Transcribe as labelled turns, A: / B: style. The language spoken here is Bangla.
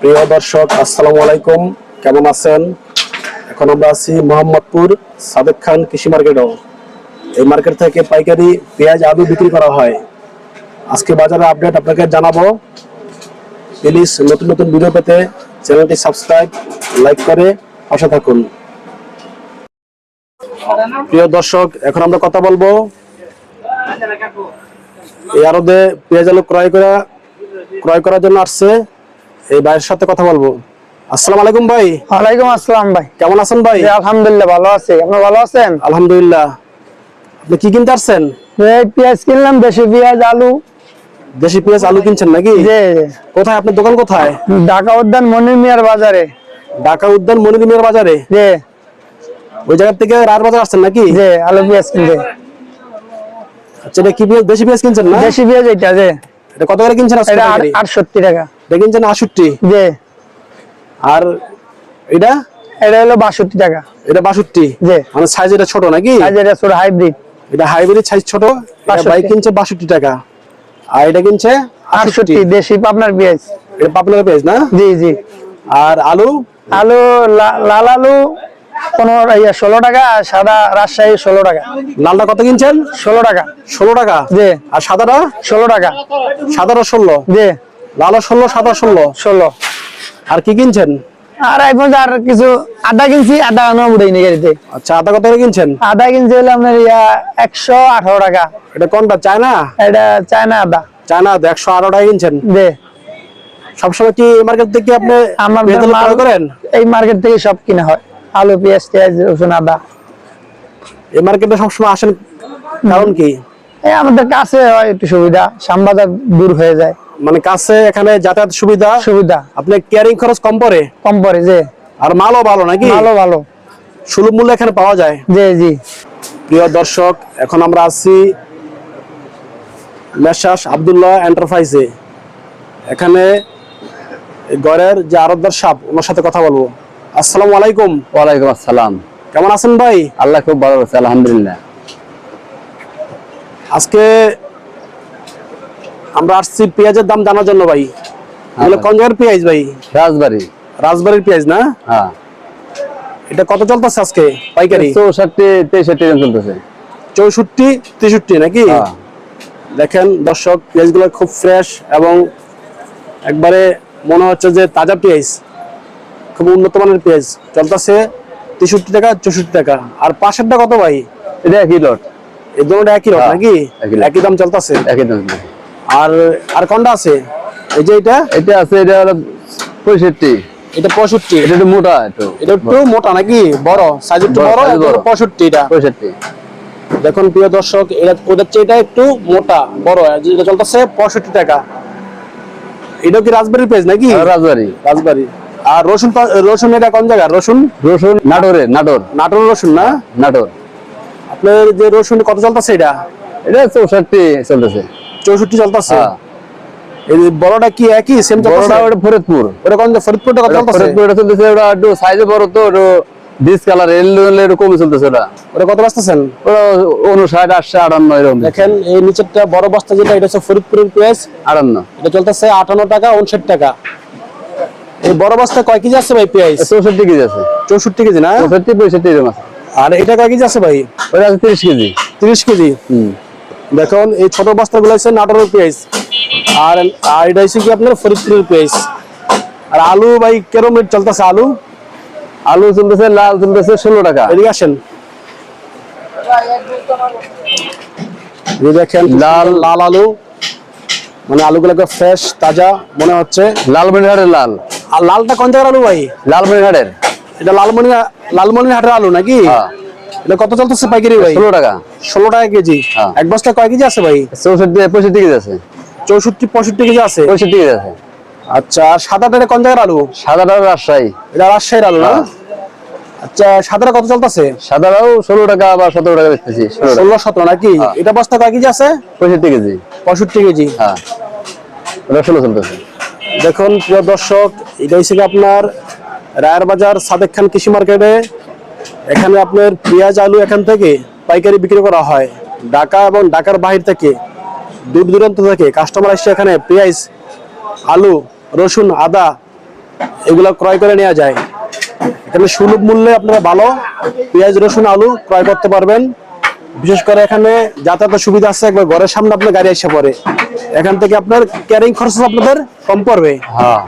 A: প্রিয় দর্শক, আসসালামু আলাইকুম। কেমন আছেন? এখন আমরা আছি মোহাম্মদপুর সাদেক খান কৃষি মার্কেটও। এই মার্কেট থেকে পাইকারি পেঁয়াজ, আলু বিক্রি করা হয়। আজকে বাজারে আপডেট আপনাকে জানাব। প্লিজ নতুন নতুন ভিডিও পেতে চ্যানেলটি সাবস্ক্রাইব, লাইক করে পাশে থাকুন। প্রিয় দর্শক, এখন আমরা কথা বলব এই আরদে পেঁয়াজ আলু ক্রয় করা ক্রয় করার জন্য আসছে। এই ভাইয়ের সাথে কথা বলব। আসসালামু আলাইকুম ভাই।
B: ওয়ালাইকুম আসসালাম ভাই।
A: কেমন আছেন ভাই?
B: আলহামদুলিল্লাহ ভালো আছি। আপনি ভালো আছেন?
A: আলহামদুলিল্লাহ। আপনি কি কিনতে আসছেন?
B: এই পেঁয়াজ কিনলাম দেশি পেঁয়াজ আলু।
A: দেশি পেঁয়াজ আলু কিনছেন নাকি? কোথায়? আপনার দোকান কোথায়?
B: ঢাকা উদ্যান মনির মিয়ার বাজারে।
A: ঢাকা উদ্যান মনিদিনের বাজারে?
B: যে
A: ওই জায়গা থেকে রাত বাজার আসছেন নাকি?
B: যে আলু পেঁয়াজ কিনতে।
A: আচ্ছা এটা কি পেঁয়াজ দেশি পেঁয়াজ কিনছেন না?
B: দেশি পেঁয়াজ এটা যে
A: এটা কত করে কিনছেন আজকে
B: এটা
A: পাইকারি?
B: আটষট্টি টাকা।
A: এটা কিনছেন আষট্টি।
B: যে।
A: আর এটা?
B: এটা হলো বাষট্টি টাকা।
A: এটা বাষট্টি।
B: যে।
A: মানে সাইজ এটা ছোট নাকি?
B: আজ এটা ছোট হাইব্রিড
A: এটা হাইব্রিড সাইজ ছোট বাইক কিনছে বাষট্টি টাকা। আর এটা কিনছে আটষট্টি
B: দেশি পাবনার পেঁয়াজ।
A: এটা পাপলার পেঁয়াজ না?
B: জি জি।
A: আর আলু?
B: আলু লাল আলু পনেরো ইয়া ষোলো টাকা আর সাদা রাজশাহী ষোলো টাকা।
A: লালটা কত কিনছেন?
B: ষোলো টাকা।
A: ষোলো টাকা?
B: যে
A: আর সাদাটা?
B: ষোলো টাকা।
A: সাদাটা ষোলো।
B: যে
A: লাল ষোলো সাদা ষোলো।
B: ষোলো।
A: আর কি কিনছেন?
B: আর এখন আর কিছু আদা কিনছি আদা আনো উড়াই নিয়ে গাড়িতে।
A: আচ্ছা আদা কত কিনছেন?
B: আদা কিনছি হলো আপনার ইয়া একশো আঠারো টাকা।
A: এটা কোনটা চায়না?
B: এটা চায়না আদা।
A: চায়না আদা একশো আঠারো টাকা কিনছেন?
B: দে।
A: সবসময় কি মার্কেট থেকে আপনি
B: আমার মাল-
A: করেন?
B: এই মার্কেট থেকে সব কিনা হয়। আলু পেঁয়াজ পেঁয়াজ রসুন আদা।
A: এই মার্কেটে সবসময় আসেন কারণ কি?
B: এই আমাদের কাছে হয় একটু সুবিধা শ্যামবাজার দূর হয়ে যায়।
A: মানে কাছে এখানে যাতায়াত সুবিধা
B: সুবিধা।
A: আপনি ক্যারিং খরচ কম পড়ে?
B: কম পড়ে যে
A: আর মালও ভালো নাকি?
B: ভালো ভালো।
A: সুলভ মূল্যে এখানে পাওয়া যায়?
B: জি জি।
A: প্রিয় দর্শক এখন আমরা আছি মেশাস আবদুল্লাহ এন্টারপ্রাইজে এখানে গড়ের যে আরবদার সাপ ওনার সাথে কথা বলব। আসসালামু আলাইকুম।
C: ওয়ালাইকুম আসসালাম।
A: কেমন আছেন ভাই?
C: আল্লাহ খুব ভালো আছে আলহামদুলিল্লাহ।
A: আজকে আমরা আসছি পেঁয়াজের দাম জানার জন্য ভাই। এগুলো কোন জায়গার পেঁয়াজ ভাই?
C: রাজবাড়ি।
A: রাজবাড়ির পেঁয়াজ না?
C: হ্যাঁ।
A: এটা কত চলতেছে আজকে পাইকারি?
C: চৌষট্টি তেষট্টি চলতেছে।
A: চৌষট্টি তেষট্টি নাকি?
C: হ্যাঁ।
A: দেখেন দর্শক পেঁয়াজগুলো খুব ফ্রেশ এবং একবারে মনে হচ্ছে যে তাজা পেঁয়াজ। খুব উন্নত মানের পেঁয়াজ। চলতেছে তেষট্টি টাকা চৌষট্টি টাকা। আর পাশেরটা কত ভাই?
C: এটা একই লট
A: এই দুটোটা একই রকম
C: হ্যাঁ,
A: নাকি?
C: একই
A: দাম চলতেছে।
C: একই দাম
A: আর আর কোনটা আছে? এই যে এটা?
C: এটা আছে এটা হলো পঁয়ষট্টি।
A: এটা পঁয়ষট্টি।
C: এটা একটু মোটা একটু
A: এটা একটু মোটা নাকি? বড়। সাইজ একটু
C: বড়।
A: পঁয়ষট্টি এটা?
C: পঁয়ষট্টি।
A: দেখুন প্রিয় দর্শক এটা ওদের চেয়ে এটা একটু মোটা বড়। যেটা চলতেছে পঁয়ষট্টি টাকা। এটা কি রাজবাড়ির পেঁয়াজ নাকি?
C: রাজবাড়ি।
A: রাজবাড়ি। আর রসুন রসুন এটা কোন জায়গা রসুন?
C: রসুন নাটোরে নাটোর।
A: নাটোর রসুন না?
C: নাটোর।
A: আপনার যে রসুন কত চলতেছে এটা?
C: এটা চৌষট্টি চলতেছে।
A: চৌষট্টি চলতেছে।
C: হ্যাঁ।
A: এই বড়টা কি একই সেম
C: বড়টা ওটা ফরিদপুর।
A: ওটা কোন ফরিদপুরটা কত চলতেছে?
C: ফরিদপুর এটা চলতেছে ওটা একটু সাইজে বড় তো একটু ডিস কালার এল একটু কমে চলতেছে ওটা।
A: ওটা কত বাঁচতেছেন?
C: ওটা উনষাট আটশো আটান্ন এরকম।
A: দেখেন এই নিচেরটা বড় বস্তা যেটা এটা হচ্ছে ফরিদপুরের পেঁয়াজ।
C: আটান্ন।
A: এটা চলতেছে আটান্ন টাকা উনষাট টাকা। এই বড় বস্তা কয় কেজি আছে ভাই পেঁয়াজ?
C: চৌষট্টি কেজি আছে।
A: চৌষট্টি কেজি না?
C: চৌষট্টি পঁয়ষট্টি এরকম আছে।
A: আর এটা কয় কেজি আছে ভাই?
C: ওটা আছে তিরিশ কেজি।
A: তিরিশ কেজি।
C: হুম।
A: দেখুন এই ছোট বস্তাগুলো হচ্ছে নাটোরের পেঁয়াজ। আর আর এটা হচ্ছে কি আপনার ফরিদপুরের পেঁয়াজ। আর আলু ভাই কেরম রেট চলতেছে আলু?
C: আলু চলতেছে লাল চলতেছে ষোলো টাকা।
A: এদিকে আসেন। দেখেন লাল লাল আলু। মানে আলুগুলোকে ফ্রেশ তাজা মনে হচ্ছে।
C: লালমনিরহাটের লাল।
A: আর লালটা কোন জায়গার আলু ভাই?
C: লালমনিরহাটের
A: এটা লালমনি লালমনি হাটের আলু নাকি?
C: হ্যাঁ।
A: এটা কত চলতেছে পাইকারি ভাই?
C: ষোলো টাকা।
A: ষোলো টাকা কেজি।
C: হ্যাঁ।
A: এক বস্তা কয় কেজি আছে ভাই?
C: চৌষট্টি পঁয়ষট্টি কেজি আছে।
A: চৌষট্টি পঁয়ষট্টি কেজি আছে?
C: পঁয়ষট্টি কেজি আছে।
A: আচ্ছা সাদাটা কোন জায়গার আলু?
C: রাজশাহী।
A: এটা রাজশাহীর আলু না?
C: হ্যাঁ।
A: আচ্ছা সাদাটা কত চলতেছে?
C: সাদাটাও ষোলো টাকা বা সতেরো টাকা বেচতেছি ষোলো
A: সতেরো নাকি?
C: হ্যাঁ।
A: এটা বস্তা কয় কেজি আছে?
C: পঁয়ষট্টি কেজি।
A: পঁয়ষট্টি কেজি।
C: হ্যাঁ। ওটা ষোলো চলতেছে।
A: দেখুন প্রিয় দর্শক এটা হচ্ছে আপনার রায়ের বাজার সাদেক খান কৃষি মার্কেটে। এখানে আপনার পেঁয়াজ, আলু এখান থেকে পাইকারি বিক্রি করা হয়। ঢাকা এবং ঢাকার বাহির থেকে দূর দূরান্ত থেকে কাস্টমার আসছে এখানে পেঁয়াজ, আলু, রসুন, আদা এগুলো ক্রয় করে নেওয়া যায়। এখানে সুলভ মূল্যে আপনারা ভালো পেঁয়াজ, রসুন, আলু ক্রয় করতে পারবেন। বিশেষ করে এখানে যাতায়াতের সুবিধা আছে, একবার ঘরের সামনে আপনার গাড়ি এসে পড়ে। এখান থেকে আপনার ক্যারিং খরচ আপনাদের কম পড়বে।
C: হ্যাঁ।